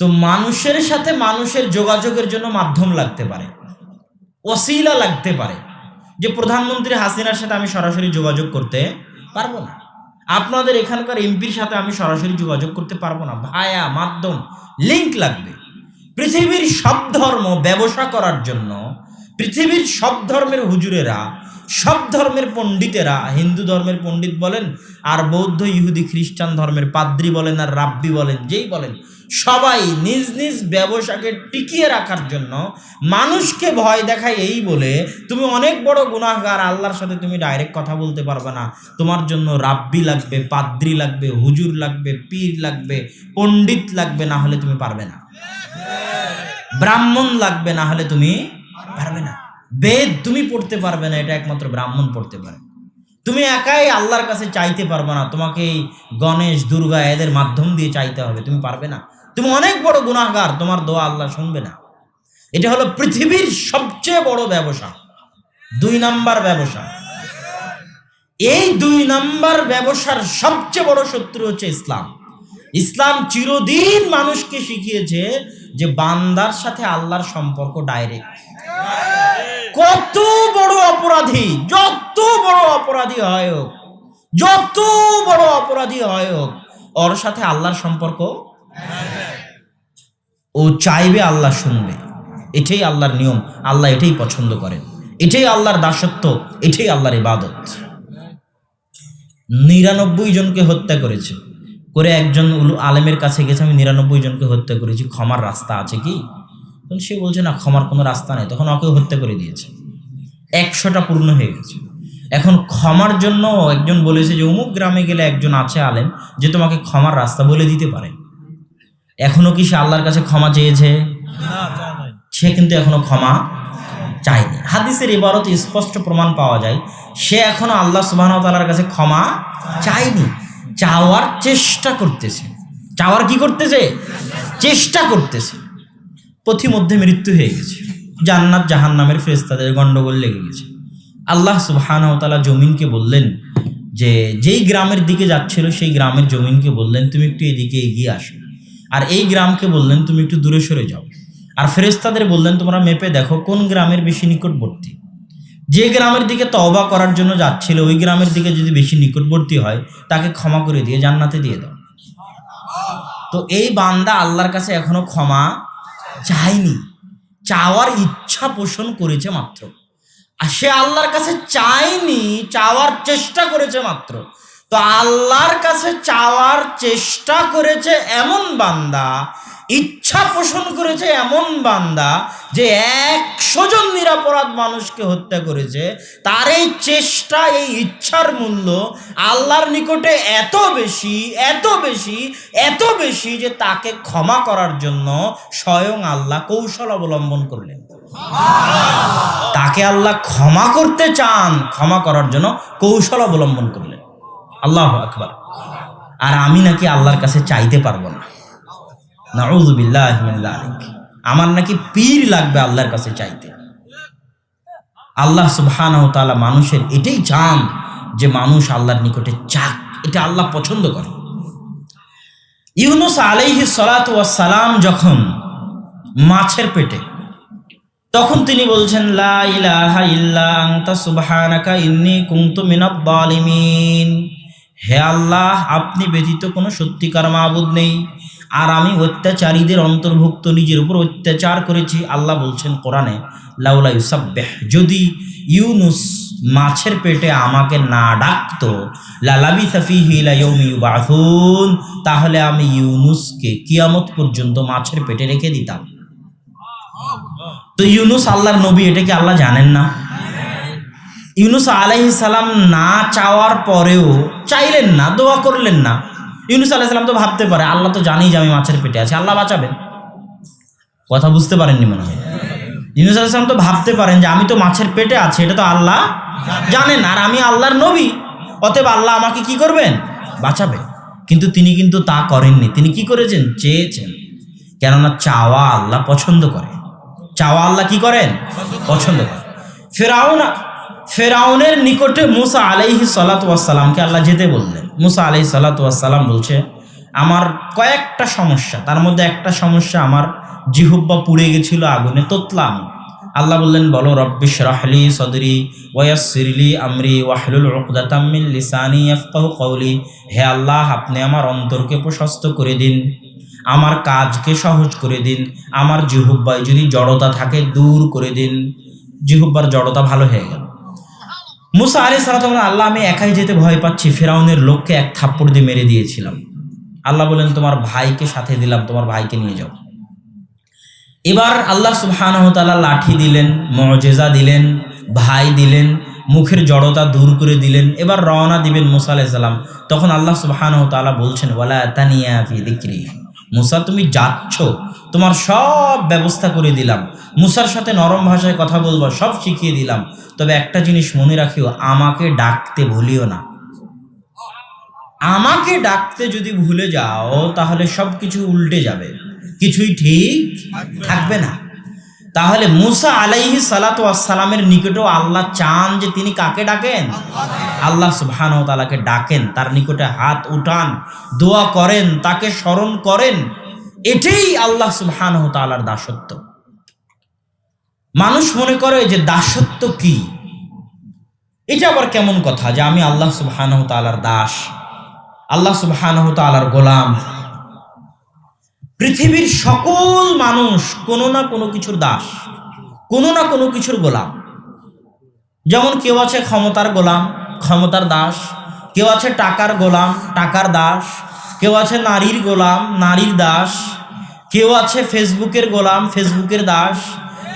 তো মানুষের সাথে মানুষের যোগাযোগের জন্য মাধ্যম লাগতে পারে, ওসিলা লাগতে পারে যে প্রধানমন্ত্রী হাসিনার সাথে আমি সরাসরি যোগাযোগ করতে পারব না। আপনাদের এখানকার এমপির সাথে আমি সরাসরি যোগাযোগ করতে পারব না। ভায়া, মাধ্যম লিঙ্ক লাগবে। পৃথিবীর সব ধর্ম ব্যবসা করার জন্য পৃথিবীর সব ধর্মের হুজুরেরা, সব ধর্মের পণ্ডিতেরা, হিন্দু ধর্মের পণ্ডিত বলেন আর বৌদ্ধ, ইহুদি, খ্রিস্টান ধর্মের পাদ্রি বলেন আর রাব্বি বলেন, যেই বলেন সবাই নিজ নিজ ব্যবসাকে টিকিয়ে রাখার জন্য মানুষকে ভয় দেখায় এই বলে, তুমি অনেক বড় গুনাহগার, আল্লাহর সাথে তুমি ডাইরেক্ট কথা বলতে পারবে না। তোমার জন্য রাব্বি লাগবে, পাদ্রি লাগবে, হুজুর লাগবে, পীর লাগবে, পণ্ডিত লাগবে, না হলে তুমি পারবে না। ব্রাহ্মণ লাগবে, না হলে তুমি পারবে না। বেদ তুমি পড়তে পারবে না, এটা একমাত্র ব্রাহ্মণ পড়তে পারে। তুমি একাই আল্লাহর কাছে চাইতে পারবে না। তোমাকে গণেশ, দুর্গা এদের মাধ্যম দিয়ে চাইতে হবে, তুমি পারবে না। তুমি অনেক বড় গুনাহগার, তোমার দোয়া আল্লাহ শুনবে না। এটা হলো পৃথিবীর সবচেয়ে বড় ব্যবসা, দুই নাম্বার ব্যবসা। এই দুই নাম্বার ব্যবসার সবচেয়ে বড় শত্রু হচ্ছে ইসলাম। ইসলাম চিরদিন মানুষকে শিখিয়েছে যে বান্দার সাথে আল্লাহর সম্পর্ক ডাইরেক্ট কত বড় অপরাধী, যত বড় অপরাধী হয় হোক, যত বড় অপরাধী হয় হোক, ওর সাথে আল্লাহর সম্পর্ক ও চাইবে আল্লাহ শুনবে। এটাই আল্লাহর নিয়ম, আল্লাহ এটাই পছন্দ করেন। এটাই আল্লাহর দাসত্ব, এটাই আল্লাহর ইবাদত। নিরানব্বই জনকে হত্যা করেছে। করে একজন আলেমের কাছে গেছে, আমি নিরানব্বই জনকে হত্যা করেছি, ক্ষমার রাস্তা আছে কি? তখন সে বলছে, না, ক্ষমার কোনো রাস্তা নেই। তখন ওকে হত্যা করে দিয়েছে। একশোটা পূর্ণ হয়ে গেছে। এখন ক্ষমার জন্য একজন বলেছে যে, অমুক গ্রামে গেলে একজন আছে আলেম, যে তোমাকে ক্ষমার রাস্তা বলে দিতে পারে। এখনও কি সে আল্লাহর কাছে ক্ষমা চেয়েছে? সে কিন্তু এখনও ক্ষমা চায়নি। হাদিসের ইবারত স্পষ্ট প্রমাণ পাওয়া যায় সে এখনও আল্লাহ সুবাহ তালার কাছে ক্ষমা চায়নি। চাওয়ার চেষ্টা করতেছে। চাওয়ার কি করতেছে? চেষ্টা করতেছে। পথিমধ্যে মৃত্যু হয়ে গেছে। জান্নাত জাহান জাহান্নামের ফেরেস্তাদের গণ্ডগোল লেগে গেছে। আল্লাহ তাআলা জমিনকে বললেন যে যেই গ্রামের দিকে যাচ্ছিল সেই গ্রামের জমিনকে বললেন তুমি একটু এদিকে এগিয়ে আসো। আর এই গ্রামকে বললেন, তুমি একটু দূরে সরে যাও। আর ফেরেস্তাদের বললেন, তোমরা মেপে দেখো কোন গ্রামের বেশি নিকটবর্তী। যে গ্রামের দিকে তওবা করার জন্য যাচ্ছিল, ওই গ্রামের দিকে যদি বেশি নিকটবর্তী হয়, তাকে ক্ষমা করে দিয়ে জান্নাতে দিয়ে দাও। তো এই বান্দা আল্লাহর কাছে এখনও ক্ষমা চায়নি। চাওয়ার ইচ্ছা পোষণ করেছে মাত্র। আর সে আল্লাহর কাছে চায়নি, চাওয়ার চেষ্টা করেছে মাত্র। তো আল্লাহর কাছে চাওয়ার চেষ্টা করেছে এমন বান্দা, ইচ্ছা পোষণ করেছে এমন বান্দা যে একশো জন নিরাপরাধ মানুষকে হত্যা করেছে। তার এই চেষ্টা, এই ইচ্ছার মূল্য আল্লাহর নিকটে এত বেশি এত বেশি এত বেশি যে তাকে ক্ষমা করার জন্য স্বয়ং আল্লাহ কৌশল অবলম্বন করলেন। তাকে আল্লাহ ক্ষমা করতে চান, ক্ষমা করার জন্য কৌশল অবলম্বন করলেন। আল্লাহ আকবার। আর আমি নাকি আল্লাহর কাছে চাইতে পারব না। নাউজুবিল্লাহ আমার নাকি পীর লাগবে আল্লাহর কাছে চাইতে। আল্লাহ সুবহানাহু তাআলা মানুষের এটাই চান যে মানুষ আল্লাহর নিকটে চাক। এটা আল্লাহ পছন্দ করে। ইউনুস আলাইহি সালাতু সালাম যখন মাছের পেটে, তখন তিনি বলছেন, লা ইলাহা ইল্লা আনতা সুবহানাকা ইন্নী কুনতু মিনাদ জালিমিন হে আল্লাহ, আপনি ব্যতীত কোনো সত্যিকার মাবুদ নেই। আর আমি অত্যাচারীদের অন্তর্ভুক্ত নিজের উপর অত্যাচার করেছি, আল্লাহ বলছেন কোরআনে, লাউলা ইউসাব্বেহ, যদি ইউনুস মাছের পেটে আমাকে না ডাকতো লালাবি সাফিহি লা ইয়াউমি ইউবাথুন তাহলে আমি ইউনুসকে কিয়ামত পর্যন্ত মাছের পেটে রেখে দিতাম। তো ইউনুস আল্লাহর নবী, এটা কি আল্লাহ জানেন না? ইউনুস আলাইহি সালাম না চাওয়ার পরেও চাইলেন না, দোয়া করলেন না। ইউনুস আলাইহিস সালাম তো ভাবতে পারে, আল্লাহ তো জানি যে আমি মাছের পেটে আছি, আল্লাহ বাঁচাবেন। কথা বুঝতে পারেননি মনে হয়। ইউনুস আলাইহিস সালাম তো ভাবতে পারেন যে আমি তো মাছের পেটে আছি, এটা তো আল্লাহ জানেন, আর আমি আল্লাহর নবী। অতএব আল্লাহ আমাকে কি করবেন? বাঁচাবে কিন্তু তিনি কিন্তু তা করেননি। তিনি কি করেছেন? চেয়েছেন। কেননা চাওয়া আল্লাহ পছন্দ করে। চাওয়া আল্লাহ কি করেন? পছন্দ করেন ফেরাউন ফেরাউনের নিকটে মুসা আলাইহি সালাতামকে আল্লাহ যেতে বললেন। মুসা আলাইহি সালাতাম বলছে, আমার কয়েকটা সমস্যা, তার মধ্যে একটা সমস্যা আমার জিহুব্বা পুড়ে গেছিল আগুনে তোতলাম। আল্লাহ বললেন, বলো রব্বিশ রাহলি সদরি ওয়াসিরলি আমরি ওয়াহলুল উকদাতাম্মিন লিসানি ইয়াফকাহু কওলি। হে আল্লাহ, আপনি আমার অন্তরকে প্রশস্ত করে দিন, আমার কাজকে সহজ করে দিন, আমার জিহুব্বায় যদি জড়তা থাকে দূর করে দিন। জিহুব্বার জড়তা ভালো হয়ে গেল। মুসা আলী সালাম আল্লাহ, আমি একাই যেতে ভয় পাচ্ছি। ফেরাউনের লোককে এক থাপ্পড় দিয়ে মেরে দিয়েছিলাম। আল্লাহ বলেন তোমার ভাইকে সাথে দিলাম, তোমার ভাইকে নিয়ে যাও। এবার আল্লাহ সুবহানাহু তাআলা লাঠি দিলেন, মজেজা দিলেন, ভাই দিলেন, মুখের জড়তা দূর করে দিলেন। এবার রওনা দিবেন মুসা আলাইহিস সালাম। তখন আল্লাহ সুবহানাহু তাআলা বলছেন, ওয়ালা তানিয়া ফি যিকরি মুসা, তুমি যাচ্ছ, তোমার সব ব্যবস্থা করে দিলাম। মুসার সাথে নরম ভাষায় কথা বলব, সব শিখিয়ে দিলাম। তবে একটা জিনিস মনে রাখিও, আমাকে ডাকতে ভুলিও না। আমাকে ডাকতে যদি ভুলে যাও, তাহলে সব কিছু উল্টে যাবে। কিছুই ঠিক থাকবে না। তাহলে মুসা আলাইহি সালাতু সালামের নিকটেও আল্লাহ চান যে তিনি কাকে ডাকেন? আল্লাহ সুবহানাহু ওয়া ডাকেন, তার নিকটে হাত উঠান, দোয়া করেন, তাকে স্মরণ করেন। এটাই আল্লাহ তাআলার দাসত্ব। মানুষ মনে করে যে দাসত্ব কি? এটা আবার কেমন কথা যে আমি আল্লাহ সুবহানাহু ওয়া দাস, আল্লাহ তাআলার গোলাম। পৃথিবীর সকল মানুষ কোনো না কোনো কিছুর দাস, কোনো না কোনো কিছুর গোলাম। যেমন কেউ আছে ক্ষমতার গোলাম, ক্ষমতার দাস, কেউ আছে টাকার গোলাম, টাকার দাস, কেউ আছে নারীর গোলাম, নারীর দাস, কেউ আছে ফেসবুকের গোলাম, ফেসবুকের দাস,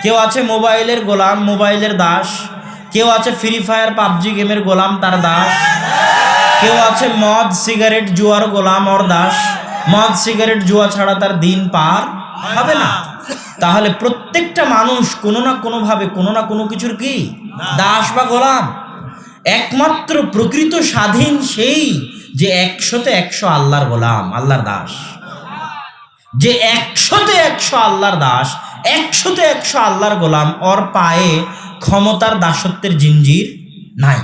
কেউ আছে মোবাইলের গোলাম, মোবাইলের দাস, কেউ আছে ফ্রি ফায়ার, পাবজি গেমের গোলাম, তার দাস, কেউ আছে মদ, সিগারেট, জুয়ার গোলাম, ওর দাস। মদ, সিগারেট, জুয়া ছাড়া তার দিন পার হবে না। তাহলে প্রত্যেকটা মানুষ কোনো না কোনোভাবে, কোনো না কোনো কিছুর কি? দাস বা গোলাম। একমাত্র প্রকৃত স্বাধীন সেই যে একশোতে একশো আল্লাহর গোলাম, আল্লাহর দাস। যে একশোতে একশো আল্লাহর দাস, একশোতে একশো আল্লাহর গোলাম, ওর পায়ে ক্ষমতার দাসত্বের জিঞ্জির নাই।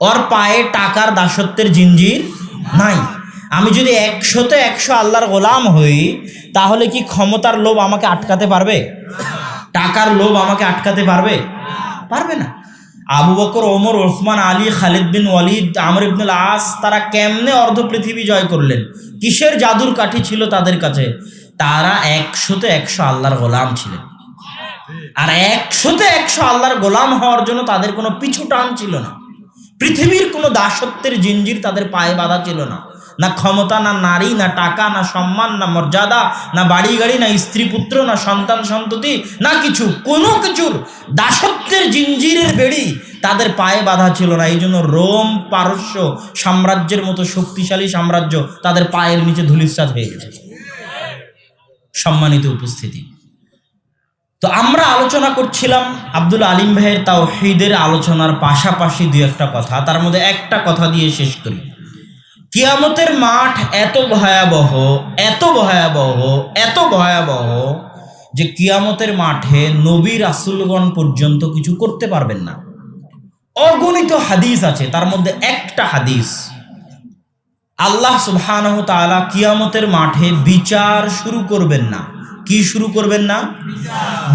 ওর পায়ে টাকার দাসত্বের জিঞ্জির নাই। আমি যদি একশোতে একশো আল্লাহর গোলাম হই, তাহলে কি ক্ষমতার লোভ আমাকে আটকাতে পারবে? টাকার লোভ আমাকে আটকাতে পারবে? পারবে না। আবু বকর, ওমর, ওসমান, আলী, খালিদ বিন ওয়ালিদ, আমর ইবনুল আস তারা কেমনে অর্ধ পৃথিবী জয় করলেন? কিসের জাদুর কাঠি ছিল তাদের কাছে? তারা একশোতে একশো আল্লাহর গোলাম ছিলেন। আর একশোতে একশো আল্লাহর গোলাম হওয়ার জন্য তাদের কোনো পিছু টান ছিল না। পৃথিবীর কোনো দাসত্বের জিঞ্জির তাদের পায়ে বাঁধা ছিল না। না ক্ষমতা, না নারী, না টাকা, না সম্মান, না মর্যাদা, না বাড়ি, গাড়ি, না স্ত্রী, পুত্র, না সন্তান, সন্ততি, না কিছু, কোনো কিছুর দাসত্বের জিঞ্জিরের বেড়ি তাদের পায়ে বাঁধা ছিল না। এই জন্য রোম পারস্য সাম্রাজ্যের মতো শক্তিশালী সাম্রাজ্য তাদের পায়ের নিচে ধুলিস্বাদ হয়ে গেছে। সম্মানিত উপস্থিতি। তো আমরা আলোচনা করছিলাম আব্দুল আলিম ভাইয়ের তাওহীদের আলোচনার পাশাপাশি দুই একটা কথা। তার মধ্যে একটা কথা দিয়ে শেষ করি। কিয়ামতের মাঠ এত ভয়াবহ এত ভয়াবহ এত ভয়াবহ যে কিয়ামতের মাঠে নবী রাসুলগণ পর্যন্ত কিছু করতে পারবেন না। অগণিত হাদিস আছে, তার মধ্যে একটা হাদিস। আল্লাহ সুবহানাহু কিয়ামতের মাঠে বিচার শুরু করবেন না। কি শুরু করবেন না?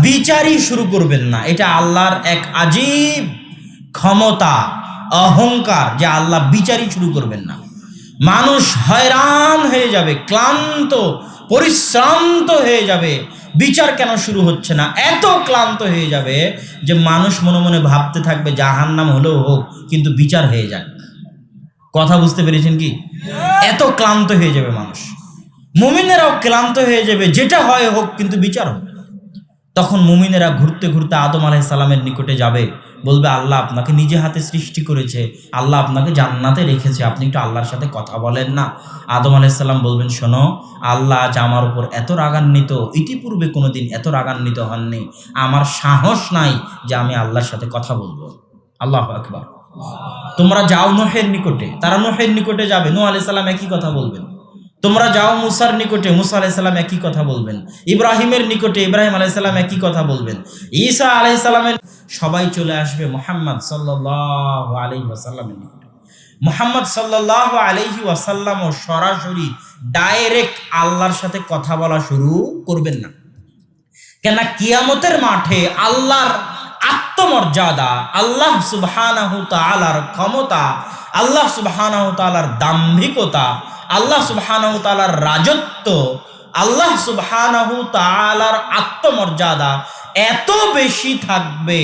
বিচারই শুরু করবেন না। এটা আল্লাহর এক আজীব ক্ষমতা, অহংকার যে আল্লাহ বিচারই শুরু করবেন না। মানুষ হয়রান হয়ে যাবে, ক্লান্ত, পরিশ্রান্ত হয়ে যাবে। বিচার কেন শুরু হচ্ছে না? এত ক্লান্ত হয়ে যাবে যে মানুষ মনে মনে ভাবতে থাকবে, জাহান্নাম হলেও হোক, কিন্তু বিচার হয়ে যাক। কথা বুঝতে পেরেছেন কি? এত ক্লান্ত হয়ে যাবে মানুষ। মুমিনেরাও ক্লান্ত হয়ে যাবে, যেটা হয় হোক, কিন্তু বিচার হোক। তখন মুমিনেরা ঘুরতে ঘুরতে আদম আলাহ সালামের নিকটে যাবে। বলবে, আল্লাহ আপনাকে নিজে হাতে সৃষ্টি করেছে। আল্লাহ আপনাকে জান্নাতে রেখেছে। আপনি একটু আল্লাহর সাথে কথা বলেন না। আদম আলাইসাল্লাম বলবেন, শোনো, আল্লাহ আজ আমার উপর এত রাগান্বিত, ইতিপূর্বে কোনোদিন এত রাগান্বিত হননি। আমার সাহস নাই যে আমি আল্লাহর সাথে কথা বলব। আল্লাহ আকবার। তোমরা যাও নোহের নিকটে। তারা নোহের নিকটে যাবে। নূহ আলাইহিস সালাম একই কথা বলবেন। তোমরা যাও মুসার নিকটে, মুসা আলাইসাল্লাম একই কথা বলবেন। ইব্রাহিমের নিকটে, ইব্রাহিম আলাইসাল্লাম একই কথা বলবেন। ঈসা আলাইসাল্লামের সবাই চলে আসবে মোহাম্মদ সাল্লাহ আলী ওয়াসাল্লামের নিকটে। মোহাম্মদ সাল্লাহ আলহি ওয়াসাল্লামও সরাসরি ডাইরেক্ট আল্লাহর সাথে কথা বলা শুরু করবেন না। কেন কিয়ামতের মাঠে আল্লাহর আত্মমর্যাদা, আল্লাহ সুবহানাহু তাআলার ক্ষমতা, আল্লাহ সুবহানাহু তাআলার দাম্ভিকতা, আল্লাহ সুবহানাহু তাআলার রাজত্ব, আল্লাহ সুবহানাহু তাআলার আত্মমর্যাদা এত বেশি থাকবে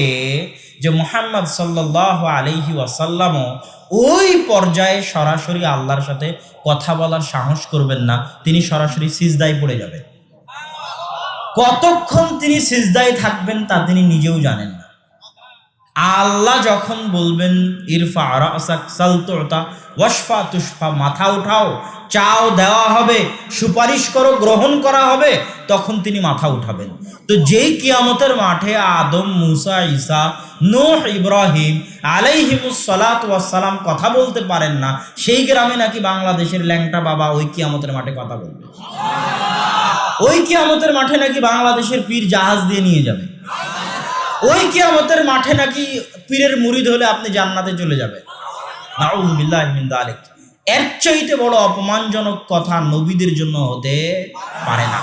যে মোহাম্মদ সাল্লাহ আলহি ওয়াসাল্লামও ওই পর্যায়ে সরাসরি আল্লাহর সাথে কথা বলার সাহস করবেন না। তিনি সরাসরি সিজদায় পড়ে যাবেন। কতক্ষণ তিনি সিজদায় থাকবেন তা তিনি নিজেও জানেন না। আল্লাহ যখন বলবেন, ইরফা রাসাক সালতুতা ওয়াশফা তুশফা মাথা উঠাও, চাও দেওয়া হবে, সুপারিশ করো, গ্রহণ করা হবে, তখন তিনি মাথা উঠাবেন। তো যেই কিয়ামতের মাঠে আদম, মুসা, ঈসা, নূহ, ইব্রাহিম আলাইহিমুস সালাত ওয়াসসালাম কথা বলতে পারেন না, সেই গ্রামে নাকি বাংলাদেশের ল্যাংটা বাবা ওই কিয়ামতের মাঠে কথা বলবে। ওই কিয়ামতের মাঠে নাকি বাংলাদেশের পীর জাহাজ দিয়ে নিয়ে যাবে। ওই কিয়ামতের মাঠে নাকি পীরের মুরিদ হলে আপনি জান্নাতে চলে যাবেন। এর চাইতে বড় অপমানজনক কথা নবীদের জন্য হতে পারে না।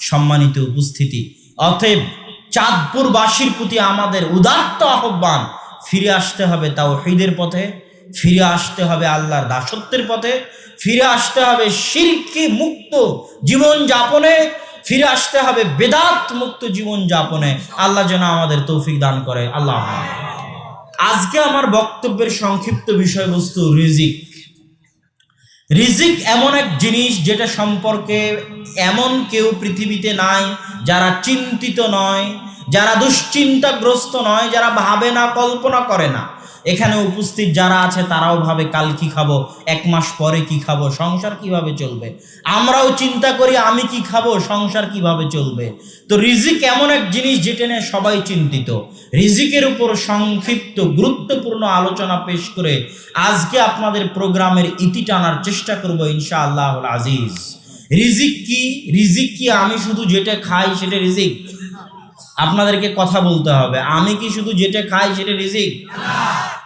সম্মানিত উপস্থিতি। অতএব চাঁদপুরবাসীর প্রতি আমাদের উদাত্ত আহ্বান, ফিরে আসতে হবে তাও হৃদের পথে, ফিরে আসতে হবে আল্লাহর দাসত্বের পথে, ফিরে আসতে হবে শিরকি মুক্ত জীবন যাপনে ফিরে আসতে হবে বেদাত মুক্ত জীবন যাপনে। আল্লাহ যেন আমাদের তৌফিক দান করে। আল্লাহ আজকে আমার বক্তব্যের সংক্ষিপ্ত বিষয়বস্তু রিজিক। রিজিক এমন এক জিনিস যেটা সম্পর্কে এমন কেউ পৃথিবীতে নাই যারা চিন্তিত নয়, যারা দুশ্চিন্তাগ্রস্ত নয়, যারা ভাবে না, কল্পনা করে না। এখানে উপস্থিত যারা আছে, তারাও ভাবে কাল কি খাব, এক মাস পরে কি খাব, সংসার কীভাবে চলবে? আমরাও চিন্তা করি, আমি কি খাব, সংসার কীভাবে চলবে? তো রিজিক এমন এক জিনিস যেটা নিয়ে সবাই চিন্তিত। রিজিকের উপর সংক্ষিপ্ত, গুরুত্বপূর্ণ আলোচনা পেশ করে আজকে আপনাদের প্রোগ্রামের ইতি টানার চেষ্টা করব ইনশা আল্লাহ আজিজ। রিজিক কি? রিজিক কি আমি শুধু যেটা খাই সেটা রিজিক? আপনাদেরকে কথা বলতে হবে। আমি কি শুধু যেটা খাই সেটা রিজিক?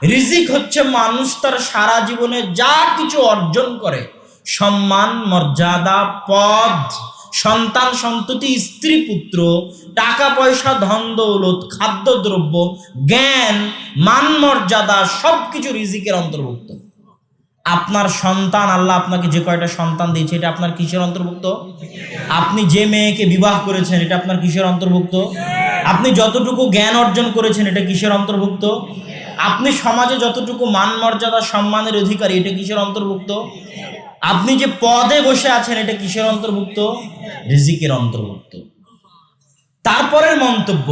রিজিক হচ্ছে মানুষ তার সারা জীবনে যা কিছু অর্জন করে। সম্মান, মর্যাদা, পদ, সন্তান, সন্ততি, স্ত্রী, পুত্র, টাকা, পয়সা, ধন, দৌলত খাদ্যদ্রব্য জ্ঞান, মান, মর্যাদা সব কিছু রিজিকের অন্তর্ভুক্ত। আপনার সন্তান, আল্লাহ আপনাকে যে কয়টা সন্তান দিয়েছে, এটা আপনার কিসের অন্তর্ভুক্ত? আপনি যে মেয়েকে বিবাহ করেছেন, এটা আপনার কিসের অন্তর্ভুক্ত? আপনি যতটুকু জ্ঞান অর্জন করেছেন, এটা কিসের অন্তর্ভুক্ত? আপনি সমাজে যতটুকু মান মর্যাদা, সম্মানের অধিকারী, এটা কিসের অন্তর্ভুক্ত? আপনি যে পদে বসে আছেন, এটা কিসের অন্তর্ভুক্ত? রিজিকের অন্তর্ভুক্ত। তারপরের মন্তব্য,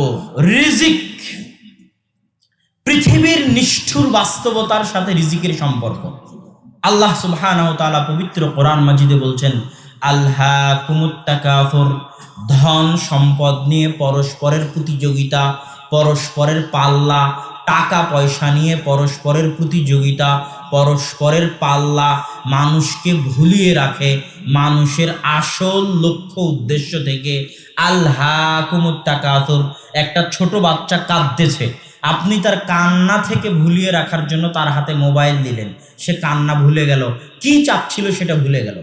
রিজিক। পৃথিবীর নিষ্ঠুর বাস্তবতার সাথে রিজিকের সম্পর্ক। আল্লাহ সুবহানাহু তাআলা পবিত্র কোরআন মাজিদে বলছেন আল্লাহ কুমুত্তাকাফর ধন সম্পদ নিয়ে পরস্পরের প্রতিযোগিতা, পরস্পরের পাল্লা, টাকা পয়সা নিয়ে পরস্পরের প্রতিযোগিতা, পরস্পরের পাল্লা মানুষকে ভুলিয়ে রাখে, মানুষের আসল লক্ষ্য উদ্দেশ্য থেকে আল্লাহ কুমুত্তাকাফর একটা ছোট বাচ্চা কাঁদতেছে। আপনি তার কান্না থেকে ভুলিয়ে রাখার জন্য তার হাতে মোবাইল দিলেন। সে কান্না ভুলে গেল। কি চাচ্ছিল সেটা ভুলে গেল।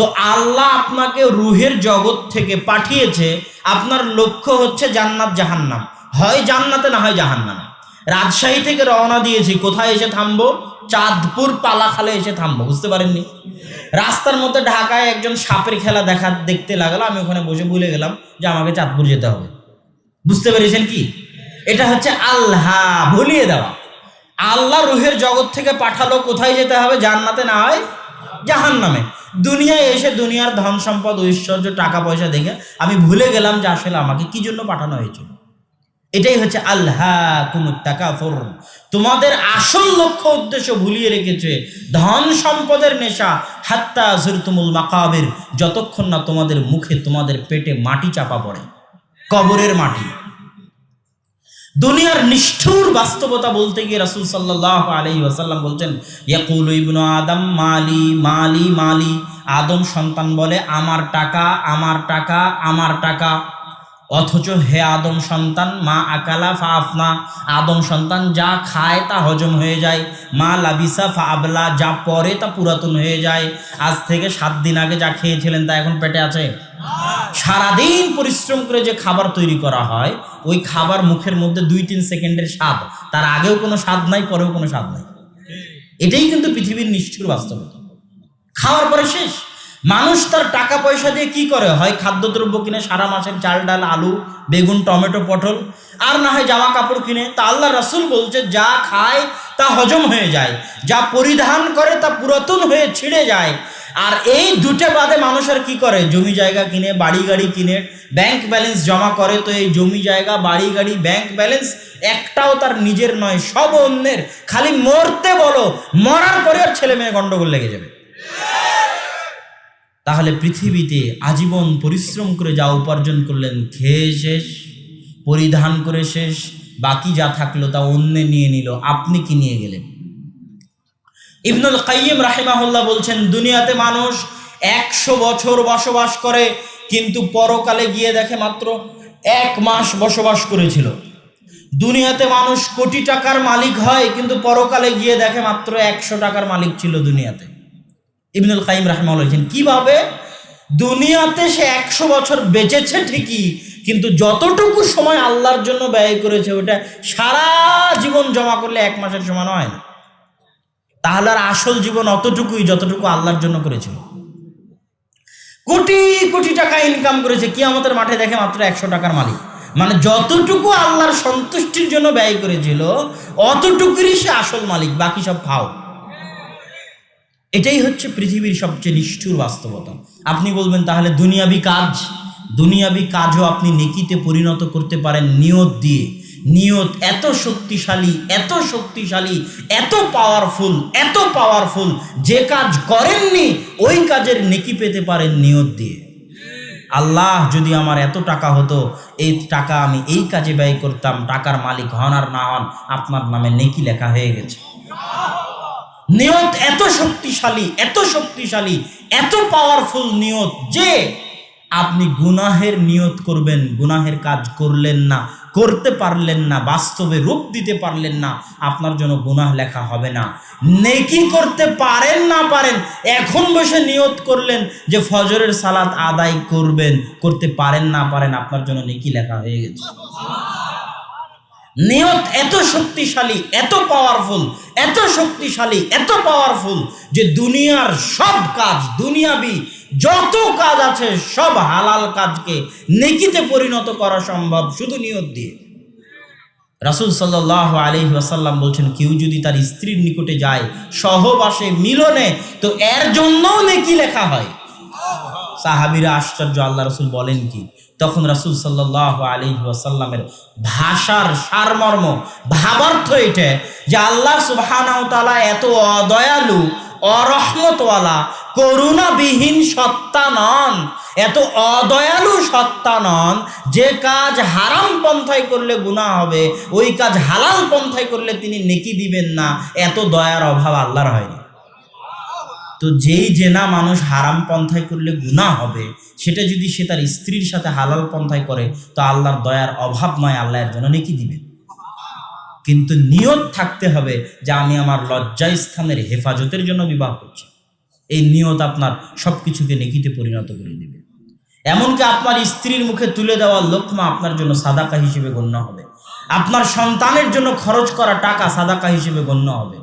তো আল্লাহ আপনাকে রুহের জগৎ থেকে পাঠিয়েছে। আপনার লক্ষ্য হচ্ছে জান্নাত জাহান্নাম। হয় জান্নাতে না হয় জাহান্নামে। রাজশাহী থেকে রওনা দিয়েছি, কোথায় এসে থামবো? চাঁদপুর পালাখালে এসে থামবো, বুঝতে পারেননি? রাস্তার মধ্যে ঢাকায় একজন সাপের খেলা দেখা দেখতে লাগল, আমি ওখানে বসে ভুলে গেলাম যে আমাকে চাঁদপুর যেতে হবে। বুঝতে পেরেছেন কি? এটা হচ্ছে আল্লাহ, ভুলিয়ে দেওয়া। আল্লাহ রুহের জগৎ থেকে পাঠালো, কোথায় যেতে হবে? জান্নাতে না হয় জাহান নামে দুনিয়ায় এসে দুনিয়ার ধন সম্পদ, ঐশ্বর্য, টাকা, পয়সা দেখে আমি ভুলে গেলাম যে আসলে আমাকে কি জন্য পাঠানো হয়েছিল। এটাই হচ্ছে আল্লাহ কুমুত্তাকাফর তোমাদের আসল লক্ষ্য, উদ্দেশ্য ভুলিয়ে রেখেছে ধন সম্পদের নেশা, হাত্তা জুরতুমুল মাকাবের, যতক্ষণ না তোমাদের মুখে তোমাদের পেটে মাটি চাপা পড়ে, কবরের মাটি। দুনিয়ার নিষ্ঠুর বাস্তবতা বলতে গিয়ে রাসুল সাল্লাহ আলি ওয়াসাল্লাম বলছেন, ইয়াকুল ইবনু আদম, মালি মালি মালি। আদম সন্তান বলে, আমার টাকা আমার টাকা আমার টাকা। অথচ হে আদম সন্তান, মা আকালা ফা আফনা আদম সন্তান, যা খায় তা হজম হয়ে যায়। মা লাবিসা ফা আবলা যা পরে তা পুরাতন হয়ে যায়। আজ থেকে সাত দিন আগে যা খেয়েছিলেন তা এখন পেটে আছে? সারাদিন পরিশ্রম করে যে খাবার তৈরি করা হয়, ওই খাবার মুখের মধ্যে দুই তিন সেকেন্ডের স্বাদ। তার আগেও কোনো স্বাদ নাই, পরেও কোনো স্বাদ নাই। এটাই কিন্তু পৃথিবীর নিষ্ঠুর বাস্তবতা। খাওয়ার পরে শেষ। মানুষ তার টাকা পয়সা দিয়ে কি করে? হয় খাদ্যদ্রব্য কিনে, সারা মাসের চাল, ডাল, আলু, বেগুন, টমেটো, পটল, আর না হয় জামা কাপড় কিনে। তা আল্লাহ রাসুল বলছে, যা খায় তা হজম হয়ে যায়, যা পরিধান করে তা পুরাতন হয়ে ছিঁড়ে যায়। আর এই দুটো বাদে মানুষ আর কি করে? জমি জায়গা কিনে, বাড়ি গাড়ি কিনে ব্যাংক ব্যালেন্স জমা করে। তো এই জমি জায়গা, বাড়ি গাড়ি ব্যাংক ব্যালেন্স একটাও তার নিজের নয়, সব অন্যের। খালি মরতে বলো, মরার পরে আর ছেলে মেয়ে গন্ডগোল লেগে যাবে। তাহলে পৃথিবীতে আজীবন পরিশ্রম করে যা উপার্জন করলেন, খেয়ে শেষ, পরিধান করে শেষ, বাকি যা থাকল তা অন্যে নিয়ে নিল, আপনি কি নিয়ে গেলেন? ইবনুল কাইয়িম রাহিমাহুল্লাহ বলছেন, দুনিয়াতে মানুষ একশো বছর বসবাস করে, কিন্তু পরকালে গিয়ে দেখে মাত্র এক মাস বসবাস করেছিল। দুনিয়াতে মানুষ কোটি টাকার মালিক হয়, কিন্তু পরকালে গিয়ে দেখে মাত্র একশো টাকার মালিক ছিল দুনিয়াতে। ইবনুল কাইম রাহমাউল্লাহ বলছেন কীভাবে? দুনিয়াতে সে একশো বছর বেঁচেছে ঠিকই, কিন্তু যতটুকু সময় আল্লাহর জন্য ব্যয় করেছে, ওটা সারা জীবন জমা করলে এক মাসের সমান হয় না। তাহলে আর আসল জীবন অতটুকুই যতটুকু আল্লাহর জন্য করেছিল। কোটি কোটি টাকা ইনকাম করেছে কি আমাদের মাঠে দেখে মাত্র একশো টাকার মালিক। মানে যতটুকু আল্লাহর সন্তুষ্টির জন্য ব্যয় করেছিল, অতটুকুরই সে আসল মালিক, বাকি সব খাও। এটাই হচ্ছে পৃথিবীর সবচেয়ে নিষ্ঠুর বাস্তবতা। আপনি বলবেন, তাহলে দুনিয়াবি কাজ? দুনিয়াবি কাজও আপনি নেকিতে পরিণত করতে পারেন নিয়ত দিয়ে। নিয়ত এত শক্তিশালী এত শক্তিশালী, এত পাওয়ারফুল এত পাওয়ারফুল যে কাজ করেননি, ওই কাজের নেকি পেতে পারেন নিয়ত দিয়ে। আল্লাহ যদি আমার এত টাকা হতো, এই টাকা আমি এই কাজে ব্যয় করতাম, টাকার মালিক হন আর না হন, আপনার নামে নেকি লেখা হয়ে গেছে। নিয়ত এত শক্তিশালী এত শক্তিশালী, এত পাওয়ারফুল নিয়ত যে আপনি গুনাহের নিয়ত করবেন, গুনাহের কাজ করলেন না, করতে পারলেন না, বাস্তবে রূপ দিতে পারলেন না, আপনার জন্য গুনাহ লেখা হবে না। নেকি করতে পারেন না পারেন, এখন বসে নিয়ত করলেন যে ফজরের সালাত আদায় করবেন, করতে পারেন না পারেন, আপনার জন্য নেকি লেখা হয়ে গেছে। নিয়ত এত শক্তিশালী, এত পাওয়ারফুল এত শক্তিশালী, এত পাওয়ারফুল যে দুনিয়ার সব কাজ, দুনিয়াবি যত কাজ আছে সব হালাল কাজকে নেকিতে পরিণত করা সম্ভব শুধু নিয়ত দিয়ে। রাসুল সাল্লাহ আলি ওয়াসাল্লাম বলছেন, কেউ যদি তার স্ত্রীর নিকটে যায় সহবাসে মিলনে, তো এর জন্যও নেকি লেখা হয়। সাহাবিরা আশ্চর্য, আল্লাহ রসুল বলেন কি? তখন রাসুল সাল্লাহ আলী ওয়াসাল্লামের ভাষার সারমর্ম, ভাবার্থ এটা যে আল্লাহ সুবহানাহু তাআলা এত অদয়ালু, অরহমতওয়ালা, করুণাবিহীন সত্তা নন, এত অদয়ালু সত্তা নন, যে কাজ হারাম পন্থায় করলে গুনাহ হবে, ওই কাজ হালাল পন্থায় করলে তিনি নেকি দিবেন না, এত দয়ার অভাব আল্লাহর হয়নি। তো যেই জেনা মানুষ হারাম পন্থায় করলে গুণা হবে, সেটা যদি সে তার স্ত্রীর সাথে হালাল পন্থায় করে, তো আল্লাহর দয়ার অভাব নয় আল্লাহর জন্য নেকি দিবেন। কিন্তু নিয়ত থাকতে হবে যে আমি আমার লজ্জা স্থানের হেফাজতের জন্য বিবাহ করছি। এই নিয়ত আপনার সব কিছুকে নেকিতে পরিণত করে দিবে। এমনকি আপনার স্ত্রীর মুখে তুলে দেওয়া লোকমা আপনার জন্য সাদাকা হিসেবে গণ্য হবে। আপনার সন্তানের জন্য খরচ করা টাকা সাদাকা হিসেবে গণ্য হবে।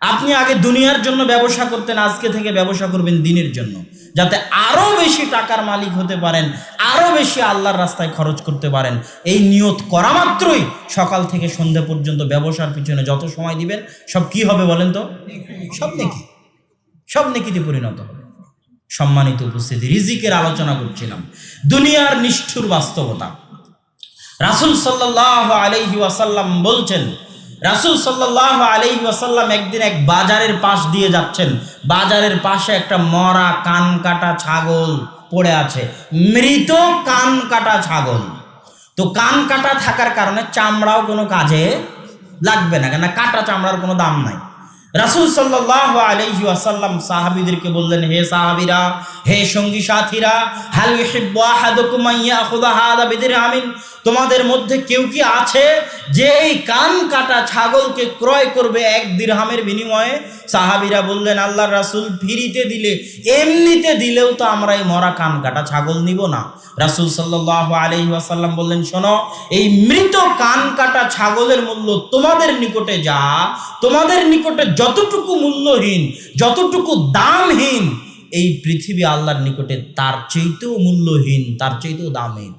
আপনি আগে দুনিয়ার জন্য ব্যবসা করতেন, আজকে থেকে ব্যবসা করবেন দিনের জন্য। যাতে আরও বেশি টাকার মালিক হতে পারেন আরও বেশি আল্লাহর রাস্তায় খরচ করতে পারেন। এই নিয়ত করা মাত্রই সকাল থেকে সন্ধ্যা পর্যন্ত ব্যবসার পিছনে যত সময় দিবেন, সব কি হবে বলেন তো? সব নেকি। সব নেকিতে পরিণত হবে। সম্মানিত উপস্থিতি, রিজিকের আলোচনা করছিলাম। দুনিয়ার নিষ্ঠুর বাস্তবতা। রাসুল সাল্লাহ আলহি ওয়াসাল্লাম বলছেন রাসুল সাল্লাহ আলহি ওয়াসাল্লাম একদিন এক বাজারের পাশ দিয়ে যাচ্ছেন। বাজারের পাশে একটা মরা কান কাটা ছাগল পড়ে আছে। মৃত কান কাটা ছাগল। তো কান কাটা থাকার কারণে চামড়াও কোনো কাজে লাগবে না কেন কাটা চামড়ার কোনো দাম নাই। রাসূল সাল্লাল্লাহু আলাইহি ওয়াসাল্লাম সাহাবিদেরকে বললেন, হে সাহাবীরা, হে সঙ্গী সাথীরা, হাল বিদিরহামিন? তোমাদের মধ্যে কেউ কি আছে যে এই কান কাটা ছাগলকে ক্রয় করবে এক দিরহামের বিনিময়ে? সাহাবীরা বললেন, আল্লাহর রাসূল ফিরিতে দিলে, এমনিতে দিলেও তো আমরা এই মরা কান কাটা ছাগল নিব না। রাসূল সাল্লাল্লাহু আলাইহি ওয়াসাল্লাম বললেন, শোনো, এই মৃত কান কাটা ছাগলের মূল্য তোমাদের নিকটে যা, তোমাদের নিকটে যতটুকু মূল্যহীন, যতটুকু দামহীন, এই পৃথিবী আল্লাহর নিকটে তার চাইতেও মূল্যহীন, তার চাইতেও দামহীন।